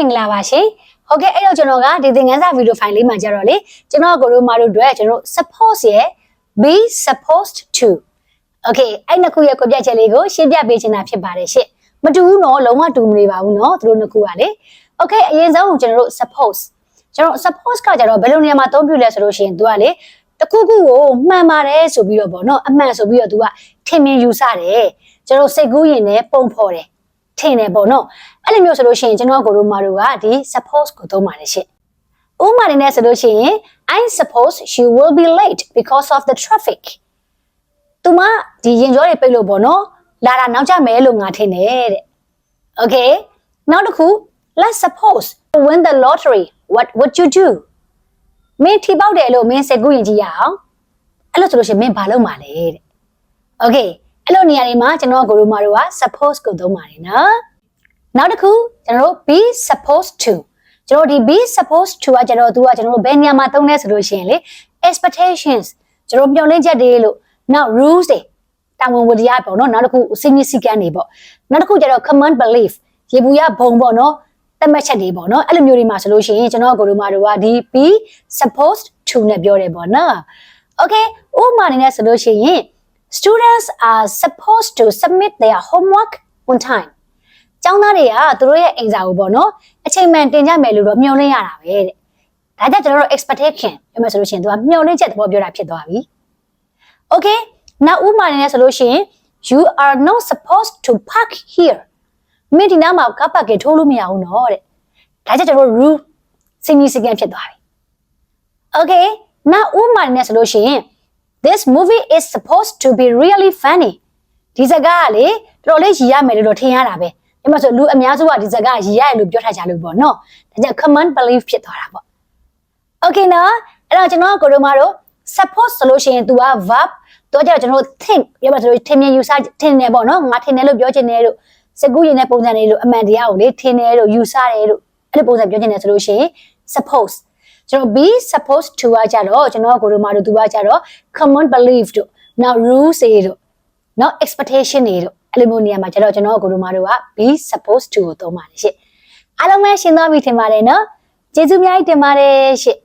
မင်္ဂလာပါရှင်ဟုတ်ကဲ့အဲ့တော့ကျွန်တော်ကဒီသင်ခန်းစာဗီဒီယိုဖိုင်လေးမှာကြတော့လေကျွန်တော်ကိုရိုမာတို့အတွက်ကျွန်တော် suppose ရဲ့ be supposed to okay အဲ့နှစ်ခုရဲ့ကိုပြချက်လေးကိုရှင်းပြပေးချင်တာဖြစ်ပါတယ်ရှင့်မတူဘူးနော်လုံးဝတူမနေပါဘူးနော်သူတို့နှစ်ခုကလေ okay အရင်ဆုံးကျွန်တော်တို့ suppose ကျွန်တော် suppose ကကြတော့ဘယ်လိုနေရာမှာအသုံးပြုလဲဆိုလို့ရှိရင် तू ကလေတခုခုကိုမှန်ပါတယ်ဆိုပြီးတော့ဗောနော်အမှန်ဆိုပြီးတော့ तू ကထင်မြင်ယူဆတယ်ကျွန်တော်စိတ်ကူးရင်လည်းပုံဖော်တယ် ထင်တယ်ဗောနော်အဲ့လိုမျိုးဆိုလို့ရှိရင်ကျွန်တော်ကိုရိုမာတို့ကဒီ suppose ကိုသုံးပါတယ်ရှင့်ဥပမာနေနဲ့ဆိုလို့ရှိရင် I suppose she will be late because of the traffic သူမဒီရင်ကြောတွေပိတ်လို့ဗောနော်လာတာနောက်ကျမယ်လို့ငါထင်တယ်တဲ့ okay နောက်တစ်ခု let's suppose you win the lottery what would you do မင်းထိပေါက်တယ်လို့မင်းစိတ်ကူးရင်ကြည့်ရအောင်အဲ့လိုဆိုလို့ရှိရင်မင်းဘာလုပ်မှာလဲတဲ့ okay အဲ့လိုနေရာတွေမှာကျွန်တော်ကိုရိုမာတို့က suppose ကိုသုံးပါတယ်နော်နောက်တစ်ခုကျွန်တော်တို့ be supposed to ကျွန်တော်ဒီ be supposed to ကကျွန်တော်သူကကျွန်တော်တို့ဘယ်နေရာမှာသုံးလဲဆိုလို့ရှိရင်လေ expectations ကျွန်တော်မျှော်လင့်ချက်တွေလို့နောက် rules တွေတာဝန်ဝတ္တရားပေါ့နော်နောက်တစ်ခုစည်းမျဉ်းစည်းကမ်းတွေပေါ့နောက်တစ်ခုကျတော့ common belief ရေဘူးရဘုံပေါ့နော်တတ်မှတ်ချက်တွေပေါ့နော်အဲ့လိုမျိုးတွေမှာဆိုလို့ရှိရင်ကျွန်တော်ကိုတို့မာတို့ကဒီ be supposed to နဲ့ပြောတယ်ပေါ့နော် okay ဥပမာအနေနဲ့ဆိုလို့ရှိရင် students are supposed to submit their homework on time ကျောင်းသားတွေကသူတို့ရဲ့အိမ်စာကိုပေါ့နော်အချိန်မှန်တင်ကြမယ်လို့တော့မျှော်လင့်ရတာပဲတဲ့ဒါကြောင့်ကျွန်တော်တို့ expectation ပြောမယ်ဆိုလို့ရှိရင်သူကမျှော်လင့်ချက်သဘောပြောတာဖြစ်သွားပြီ okay နောက်ဥပမာအနေနဲ့ဆိုလို့ရှိရင် you are not supposed to park here မင်းဒီနားမှာကားပတ်ကထိုးလို့မရဘူးနော်တဲ့ဒါကြောင့်ကျွန်တော်တို့ rule စီမီစီကံဖြစ်သွားပြီ okay နောက်ဥပမာအနေနဲ့ဆိုလို့ရှိရင် this movie is supposed to be really funny ဒီဇာတ်ကားကလေတော်တော်လေးရည်ရမယ်လို့တော့ထင်ရတာပဲဒီမှာဆိုလူအများစုကဒီဇာတ်ကားရည်ရတယ်လို့ပြောထားကြလို့ပေါ့နော်ဒါကြောင့် common belief ဖြစ်သွားတာပေါ့ okay နော်အဲ့တော့ကျွန်တော်ကိုတို့မတို့ suppose ဆိုလို့ရှိရင် तू က verb တော့ကြတော့ကျွန်တော် think ပြောမှဆိုလို့ထင်မြင်ယူဆထင်တယ်ပေါ့နော်ငါထင်တယ်လို့ပြောချင်တယ်လို့စကူးရင်တဲ့ပုံစံတွေလို့အမှန်တရားကိုလေထင်တယ်လို့ယူဆတယ်လို့အဲ့လိုပုံစံပြောချင်တယ်ဆိုလို့ရှိရင် suppose ကျွန်တော် be supposed to ကကြတော့ကျွန်တော်ကိုတို့မတို့ तू ကကြတော့ common belief တို့နောက် rules တွေတို့နောက် expectation တွေတို့အဲ့လိုမျိုးနေရာမှာကျတော့ကျွန်တော်ကိုတို့မတို့က be supposed to ကိုသုံးပါတယ်ရှင့်အားလုံးပဲရှင်းသွားပြီထင်ပါတယ်နော်ကျေးဇူးအများကြီးတင်ပါတယ်ရှင့်